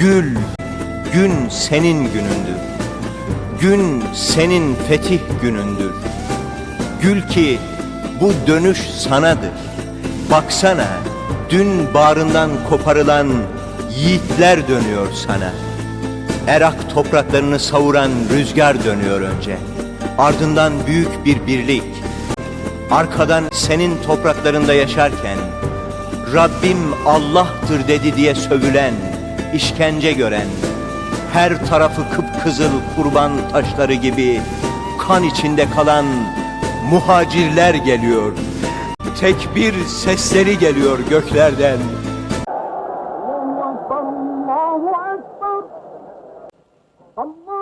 Gül, gün senin günündür. Gün senin fetih günündür. Gül ki bu dönüş sanadır. Baksana dün bağrından koparılan yiğitler dönüyor sana. Erak topraklarını savuran rüzgar dönüyor önce. Ardından büyük bir birlik. Arkadan senin topraklarında yaşarken Rabbim Allah'tır dedi diye sövülen, işkence gören, her tarafı kıpkızıl kurban taşları gibi kan içinde kalan muhacirler geliyor. Tekbir sesleri geliyor göklerden. Allah